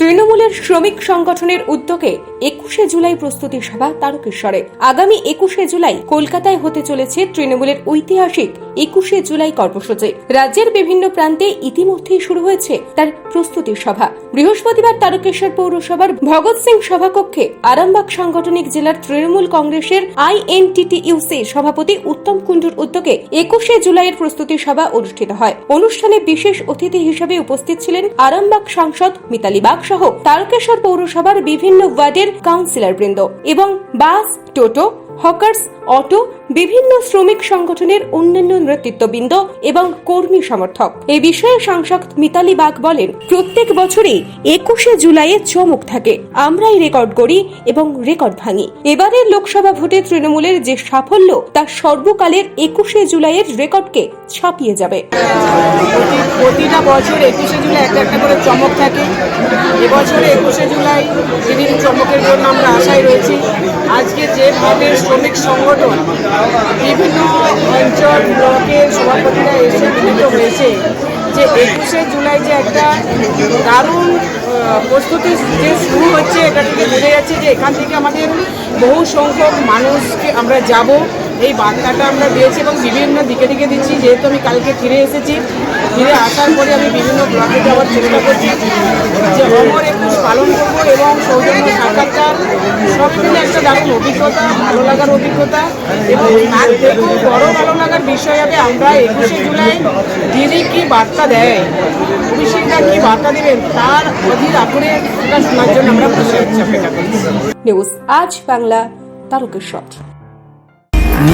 তৃণমূলের শ্রমিক সংগঠনের উদ্যোগে একুশে জুলাই প্রস্তুতি সভা তারকেশ্বরে। আগামী একুশে জুলাই কলকাতায় হতে চলেছে তৃণমূলের ঐতিহাসিক একুশে জুলাই কর্মসূচি। রাজ্যের বিভিন্ন প্রান্তে ইতিমধ্যেই শুরু হয়েছে তার প্রস্তুতি সভা। বৃহস্পতিবার তারকেশ্বর পৌরসভার ভগৎ সিং সভাকক্ষে আরামবাগ সাংগঠনিক জেলার তৃণমূল কংগ্রেসের আইএনটিটিইউসি সভাপতি উত্তম কুণ্ডুর উদ্যোগে একুশে জুলাইয়ের প্রস্তুতি সভা অনুষ্ঠিত হয়। অনুষ্ঠানে বিশেষ অতিথি হিসেবে উপস্থিত ছিলেন আরামবাগ সাংসদ মিতালি বাগ সহ তারকেশ্বর পৌরসভার বিভিন্ন ওয়ার্ডের কাউন্সিলর বৃন্দ এবং বাস, টোটো, হকার্স, অটো, বিভিন্ন শ্রমিক সংগঠনের অন্যান্য নেতৃত্ববৃন্দ এবং কর্মী সমর্থক। এ বিষয়ে সাংসদ মিতালি বাগ বলেন, প্রত্যেক বছরই একুশে জুলাইয়ে চমক থাকে। আমরাই রেকর্ড করি এবং রেকর্ড ভাঙি। এবারের লোকসভা ভোটে তৃণমূলের যে সাফল্য, তা সর্বকালের একুশে জুলাইয়ের রেকর্ডকে ছাপিয়ে যাবে। প্রতিটা বছর একুশে জুলাই একটা একটা করে চমক থাকে। এবছরে একুশে জুলাই দিনের চমকের জন্য আমরা আশায় রয়েছি। আজকে যেভাবে শ্রমিক সংগঠন বিভিন্ন অঞ্চল, ব্লকের সভাপতিরা এসে মিলিত হয়েছে যে একুশে জুলাই যে একটা দারুণ প্রস্তুতি যে শুরু হচ্ছে, এটা থেকে বোঝা যাচ্ছে যে এখান থেকে আমাদের বহু সংখ্যক মানুষকে আমরা যাব। এই বার্তাটা আমরা দিয়েছি এবং বিভিন্ন দিকে দিকে দিচ্ছি। যেহেতু আমি কালকে ফিরে এসেছি, ফিরে আসার পরে আমি বিভিন্ন ব্লকে যাওয়ার চেষ্টা করছি যে অমর একুশ পালন করব এবং সৌজন্য সাক্ষাৎকার, সব মিলে একটা দারুণ অভিজ্ঞতা, ভালো লাগার অভিজ্ঞতা। এবং তার থেকেও বড় ভালো লাগার বিষয় হবে, আমরা একুশে জুলাই দিদি কি বার্তা দেয়? অভিষেকরা কি বার্তা দেবেন? তার অধীর আগ্রহে শোনার জন্য আমরা বসে আছি অপেক্ষা করছি। নিউজ আজ বাংলা তারকেশ্বর।